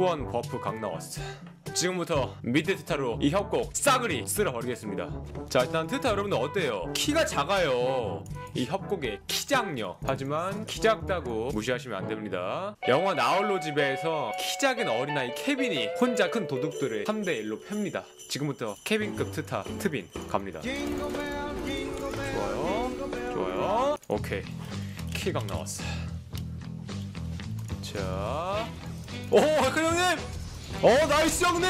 후원 버프 각 나왔어. 지금부터 미드 트타로 이 협곡 싸그리 쓸어버리겠습니다. 자 일단 트타 여러분들 어때요? 키가 작아요. 이 협곡의 키작녀 하지만 키 작다고 무시하시면 안 됩니다. 영화 나홀로 집에서 키 작은 어린아이 케빈이 혼자 큰 도둑들을 3대1로 팹니다. 지금부터 케빈급 트타 트빈 갑니다. 좋아요. 좋아요. 오케이. 키각 나왔어. 자 오, 할까 형님! 어, 나이스 형님!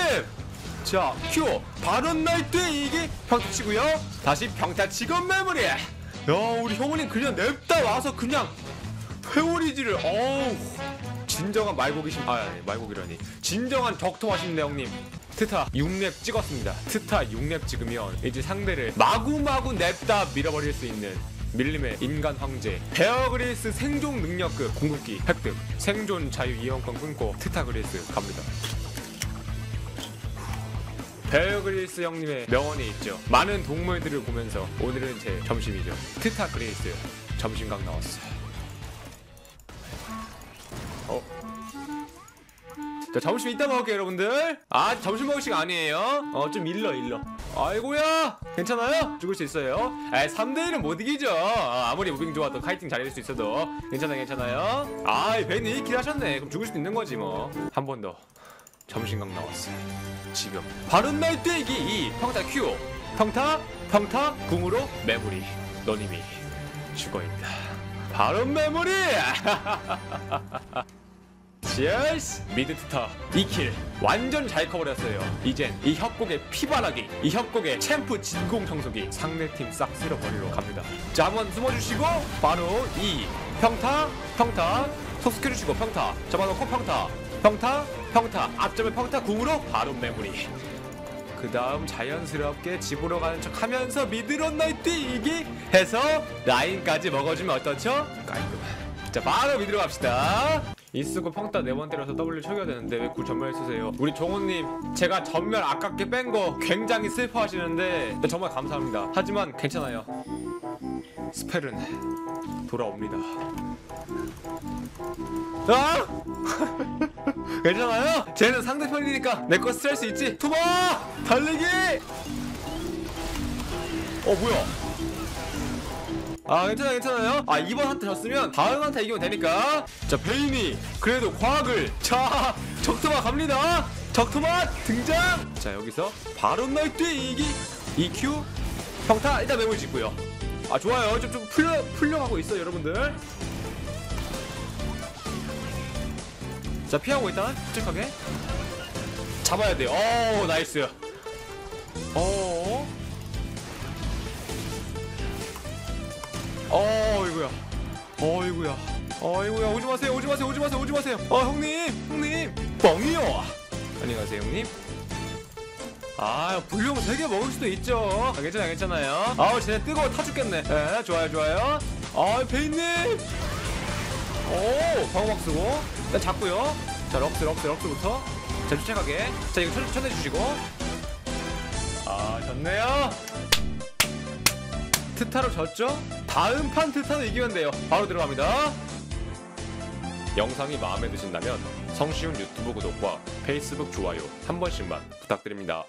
자, 큐! 바론 나이트 이게 평타 치고요. 다시 평타 치고 메모리! 야, 우리 형님 그냥 냅다 와서 그냥 회오리지를, 어우. 진정한 말고기심, 아, 아니, 말고기라니. 진정한 격투하십네 형님. 트타 6렙 찍었습니다. 트타 6렙 찍으면 이제 상대를 마구마구 냅다 밀어버릴 수 있는 밀림의 인간 황제. 베어그리스 생존 능력급 궁극기 획득. 생존 자유 이용권 끊고 트타그리스 갑니다. 베어그리스 형님의 명언이 있죠. 많은 동물들을 보면서 오늘은 제 점심이죠. 트타그리스 점심각 나왔어 어? 자 점심 이따 먹을게요 여러분들. 아 점심 먹을 시간 아니에요? 어 좀 일러 일러. 아이고야! 괜찮아요? 죽을 수 있어요? 에 3대1은 못 이기죠. 어, 아무리 무빙 좋아도 카이팅 잘할 수 있어도. 괜찮아 괜찮아요? 아이 벤이 킬 하셨네. 그럼 죽을 수도 있는 거지 뭐. 한 번 더. 점심각 나왔어 지금. 바른 날 뛰기. 2 평타 큐 평타 평타 궁으로 메모리. 너님이 죽어있다. 바른 메모리 치얼스 미드 트타. 2킬 완전 잘 커버렸어요. 이젠 이 협곡의 피바라기 이 협곡의 챔프 진공 청소기 상대팀 싹 쓸어버리러 갑니다. 자 한번 숨어주시고 바로 2 평타 평타. 속스켜주시고 평타. 잡아놓고 평타 평타 평타. 앞점에 평타 궁으로 바로 메모리. 그 다음 자연스럽게 집으로 가는 척 하면서 미드런 나이트 이기 해서 라인까지 먹어주면 어떻죠? 깔끔 자 바로 미드로 갑시다 이 쓰고 평타 네 번 때려서 W 쳐야 되는데 왜구 전멸 쓰세요? 우리 종호님 제가 전멸 아깝게 뺀 거 굉장히 슬퍼하시는데 네, 정말 감사합니다 하지만 괜찮아요 스펠은 돌아옵니다 아! 괜찮아요? 쟤는 상대편이니까 내 거 스트레스 있지? 투마! 달리기! 어 뭐야 아 괜찮아 괜찮아요. 아 이번 한테 졌으면 다음 한테 이기면 되니까. 자 베인이 그래도 과학을. 자 적토마 갑니다. 적토마 등장. 자 여기서 바로 나이트 이기 EQ 평타 일단 메모리 짓고요. 아 좋아요. 좀 좀 풀려 풀려가고 있어요 여러분들. 자 피하고 일단 침착하게 잡아야 돼요. 오 나이스. 어 어이구야. 어이구야. 어이구야. 오지 마세요. 오지 마세요. 오지 마세요. 오지 마세요. 어 형님. 형님. 뻥이요. 안녕하세요 형님. 아 불륜 3개 먹을 수도 있죠. 아, 괜찮아 괜찮아요. 아우 쟤네 뜨거워. 타 죽겠네. 예 좋아요. 좋아요. 아 베인님. 오 방어막 쓰고. 일단 잡고요. 자 럭스 럭스 럭스부터. 자 주책하게. 자 이거 천, 천해주시고. 아 좋네요 트타로 졌죠? 다음 판 트타로 이기면 돼요. 바로 들어갑니다. 영상이 마음에 드신다면 성시훈 유튜브 구독과 페이스북 좋아요 한 번씩만 부탁드립니다